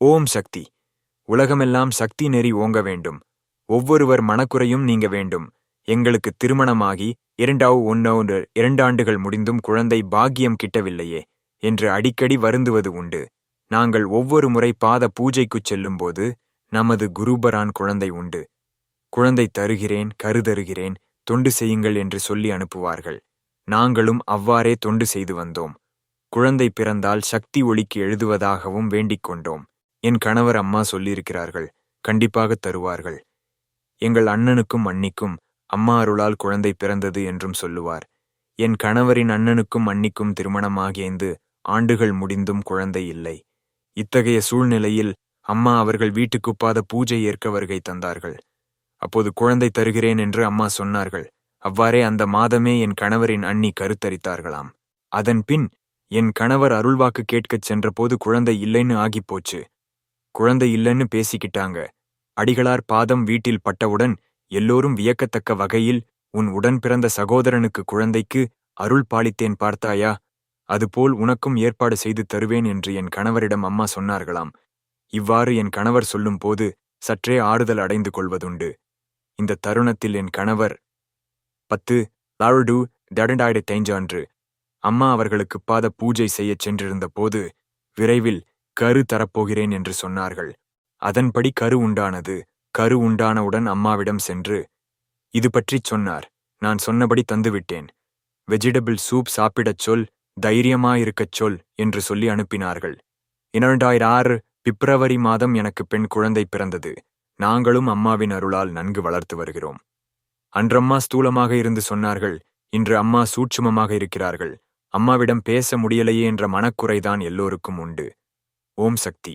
ஓம் சக்தி. உலகமெல்லாம் சக்தி நெறி ஓங்க வேண்டும். ஒவ்வொருவர் மனக்குறையும் நீங்க வேண்டும். எங்களுக்கு திருமணமாகி இரண்டாவது ஒன்னொன்று இரண்டாண்டுகள் முடிந்தும் குழந்தை பாக்கியம் கிட்டவில்லையே என்று அடிக்கடி வருந்துவது உண்டு. நாங்கள் ஒவ்வொரு முறை பாத பூஜைக்குச் செல்லும்போது நமது குருபரான் குழந்தை உண்டு. குழந்தை தருகிறேன் கருதருகிறேன் தொண்டு செய்யுங்கள் என்று சொல்லி அனுப்புவார்கள். நாங்களும் அவ்வாறே தொண்டு செய்து வந்தோம். குழந்தை பிறந்தால் சக்தி ஒளிக்கு எழுதுவதாகவும் வேண்டிக் கொண்டோம். என் கணவர் அம்மா சொல்லியிருக்கிறார்கள் கண்டிப்பாக தருவார்கள். எங்கள் அண்ணனுக்கும் அண்ணிக்கும் அம்மா அருளால் குழந்தை பிறந்தது என்றும் சொல்லுவார். என் கணவரின் அண்ணனுக்கும் அண்ணிக்கும் திருமணமாகியந்து ஆண்டுகள் முடிந்தும் குழந்தை இல்லை. இத்தகைய சூழ்நிலையில் அம்மா அவர்கள் வீட்டுக்குப்பாத பூஜை ஏற்க வருகை தந்தார்கள். அப்போது குழந்தை தருகிறேன் என்று அம்மா சொன்னார்கள். அவ்வாறே அந்த மாதமே என் கணவரின் அண்ணி கருத்தரித்தார்களாம். அதன் பின் என் கணவர் அருள்வாக்கு கேட்கச் சென்றபோது குழந்தை இல்லைன்னு ஆகிப்போச்சு. குழந்தை இல்லைன்னு பேசிக்கிட்டாங்க. அடிகளார் பாதம் வீட்டில் பட்டவுடன் எல்லோரும் வியக்கத்தக்க வகையில் உன் உடன் பிறந்த சகோதரனுக்கு குழந்தைக்கு அருள் பாலித்தேன் பார்த்தாயா? அதுபோல் உனக்கும் ஏற்பாடு செய்து தருவேன் என்று என் கணவரிடம் அம்மா சொன்னார்களாம். இவ்வாறு என் கணவர் சொல்லும்போது சற்றே ஆறுதல் அடைந்து கொள்வதுண்டு. இந்த தருணத்தில் என் கணவர் பத்து லாருடு தடண்டாயிட தேஞ்சான்று அம்மா அவர்களுக்கு பாத பூஜை செய்யச் சென்றிருந்த போது விரைவில் கரு தரப்போகிறேன் என்று சொன்னார்கள். அதன்படி கரு உண்டானது. கரு உண்டானவுடன் அம்மாவிடம் சென்று இது பற்றிச் சொன்னார். நான் சொன்னபடி தந்துவிட்டேன். வெஜிடபிள் சூப் சாப்பிடச் சொல் தைரியமாயிருக்கச் சொல் என்று சொல்லி அனுப்பினார்கள். இரண்டாயிர ஆறு பிப்ரவரி மாதம் எனக்கு பெண் குழந்தை பிறந்தது. நாங்களும் அம்மாவின் அருளால் நன்கு வளர்த்து வருகிறோம். அன்றம்மா ஸ்தூலமாக இருந்து சொன்னார்கள் இன்று அம்மா சூட்சுமமாக இருக்கிறார்கள். அம்மாவிடம் பேச முடியலையே என்ற மனக்குறைதான் எல்லோருக்கும் உண்டு. ஓம் சக்தி